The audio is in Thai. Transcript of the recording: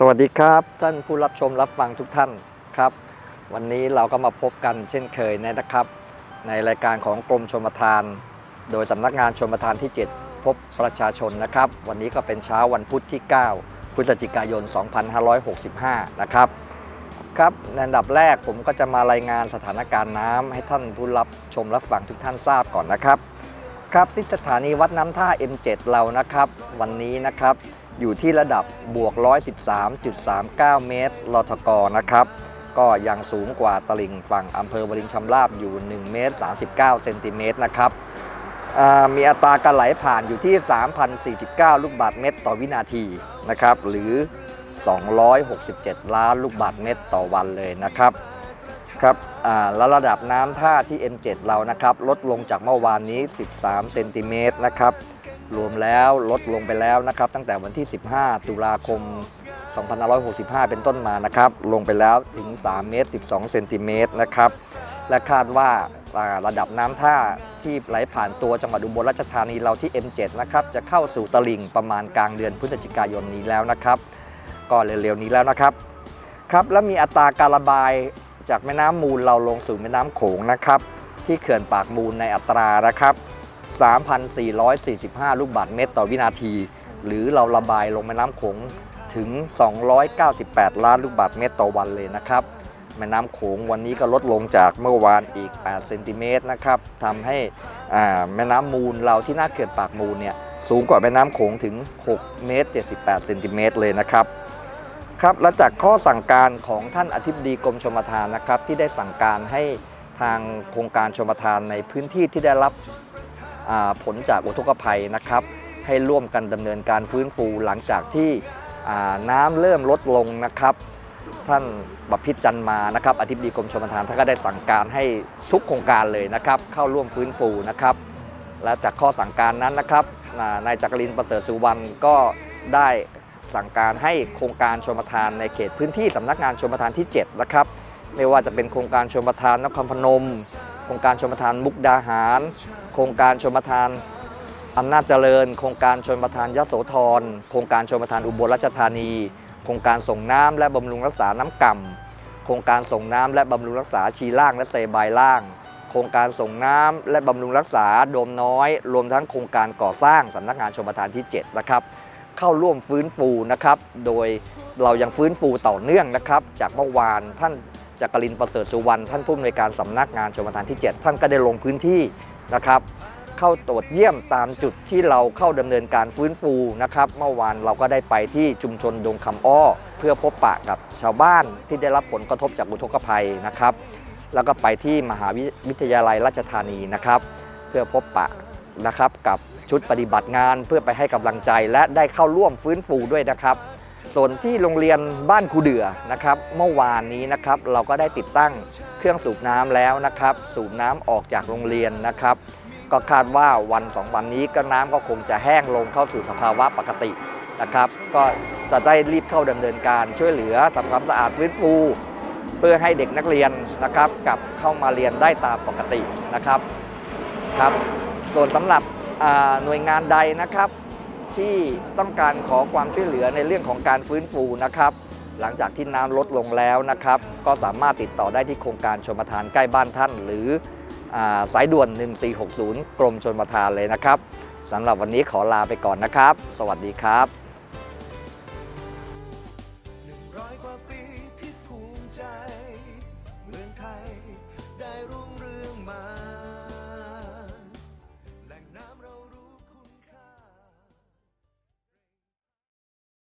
สวัสดีครับท่านผู้รับชมรับฟังทุกท่านครับ วันนี้เราก็มาพบกันเช่นเคยนะครับ ในรายการของกรมชมทาน โดยสำนักงานชมทานที่ 7 พบประชาชนนะครับ วันนี้ก็เป็นเช้าวันพุธที่ 9 พฤศจิกายน 2565 นะครับ ครับในอันดับแรกผมก็จะมารายงานสถานการณ์น้ำให้ท่านผู้รับชมรับฟังทุกท่านทราบก่อนนะครับ ครับที่สถานีวัดน้ำท่า M7 เรานะครับ วันนี้นะครับอยู่ที่ระดับบวก 113.39 เมตรลทกนะครับ ก็ยังสูงกว่าตลิ่งฝั่งอำเภอวลิงชำราบอยู่ 1 เมตร 39 เซนติเมตรนะครับมีอัตราการไหลผ่านอยู่ที่ 3,049 ลูกบาศก์เมตรต่อวินาทีนะครับ หรือ 267 ล้านลูกบาศก์เมตรต่อวันเลยนะครับครับแล้วระดับน้ำท่าที่ M7 เรานะครับ ลดลงจากเมื่อวานนี้ 13 เซนติเมตรนะครับ รวมแล้วลดลงไปแล้วนะครับ ตั้งแต่วันที่ 15 ตุลาคม 2565 เป็นต้นมานะครับ ลงไปแล้วถึง 3 เมตร 12 เซนติเมตรนะครับ และคาดว่าอ่าระดับน้ำท่าที่ไหลผ่านตัวจังหวัดอุบลราชธานีเราที่ M7 นะครับ จะเข้าสู่ตลิ่งประมาณกลางเดือนพฤศจิกายนนี้แล้วนะครับ ก็เร็วๆนี้แล้วนะครับครับแล้วมีอัตราการระบายจากแม่น้ำมูลเราลงสู่แม่น้ำโขงนะครับ ที่เขื่อนปากมูลในอัตรานะครับ 3,445 ลูกบาศก์เมตรต่อวินาที หรือเราระบายลงแม่น้ำโขงถึง 298 ล้านลูกบาศก์เมตรต่อวันเลยนะครับ แม่น้ำโขงวันนี้ก็ลดลงจากเมื่อวานอีก 8 เซนติเมตรนะครับทำให้แม่น้ำมูลเราที่หน้าเขื่อนปากมูลเนี่ยสูงกว่าแม่น้ำโขงถึง 6 เมตร 78 เซนติเมตรเลยนะครับ ครับและจากข้อสั่งการของท่านอธิบดีกรมชมทานนะครับ ที่ได้สั่งการให้ทางโครงการชมทานในพื้นที่ที่ได้รับผลจากอุทกภัยนะครับ ให้ร่วมกันดำเนินการฟื้นฟูหลังจากที่น้ำเริ่มลดลงนะครับ ท่านบพิจันมานะครับอธิบดีกรมชมทานท่านก็ได้สั่งการให้ทุกโครงการเลยนะครับ เข้าร่วมฟื้นฟูนะครับ และจากข้อสั่งการนั้นนะครับนายจักรินประเสริฐสุวรรณก็ได้ สั่งการให้โครงการชมทานในเขตพื้นที่สำนักงานชมทานที่ 7 นะครับ ไม่ว่าจะเป็นโครงการชมทานนครพนม โครงการชมทานมุกดาหาร โครงการชมทานอำนาจเจริญ โครงการชมทานยโสธร โครงการชมทานอุบลราชธานี โครงการส่งน้ำและบำรุงรักษาน้ำก่ำโครงการส่งน้ำและบำรุงรักษาชีล่างและเซบายล่าง โครงการส่งน้ำและบำรุงรักษาโดมน้อย รวมทั้งโครงการก่อสร้างสำนักงานชมทานที่ 7 นะครับ เข้าร่วมฟื้นฟูนะครับ โดยเรายังฟื้นฟูต่อเนื่องนะครับ จากเมื่อวานท่านจักรินประเสริฐสุวรรณท่านผู้อำนวยการสำนักงานชมทานที่ 7 ท่านก็ได้ลงพื้นที่นะครับเข้าตรวจเยี่ยมตามจุดที่เราเข้าดำเนินการฟื้นฟูนะครับเมื่อวานเราก็ได้ไปที่ชุมชนดงคำอ้อ เพื่อพบปะกับชาวบ้านที่ได้รับผลกระทบจากอุทกภัยนะครับ แล้วก็ไปที่มหาวิทยาลัยราชธานีนะครับ เพื่อพบปะ นะครับกับชุดปฏิบัติงานเพื่อไปให้กำลังใจและได้เข้าร่วมฟื้นฟูด้วยนะครับ ส่วนที่โรงเรียนบ้านครูเดือนะครับ เมื่อวานนี้นะครับเราก็ได้ติดตั้งเครื่องสูบน้ำแล้วนะครับ สูบน้ำออกจากโรงเรียนนะครับ ก็คาดว่าวันสองวันนี้ก็น้ำก็คงจะแห้งลงเข้าสู่สภาวะปกตินะครับ ก็จะได้รีบเข้าดำเนินการช่วยเหลือทำความสะอาดฟื้นฟูเพื่อให้เด็กนักเรียนนะครับกลับเข้ามาเรียนได้ตามปกตินะครับครับ ส่วนสำหรับหน่วยงานใดนะครับ ที่ต้องการขอความช่วยเหลือในเรื่องของการฟื้นฟูนะครับ หลังจากที่น้ำลดลงแล้วนะครับ ก็สามารถติดต่อได้ที่โครงการชนประทานใกล้บ้านท่าน หรืออสายด่วน 1460 กรมชนประทานเลยนะครับสำหรับวันนี้ขอลาไปก่อนนะครับ สวัสดีครับ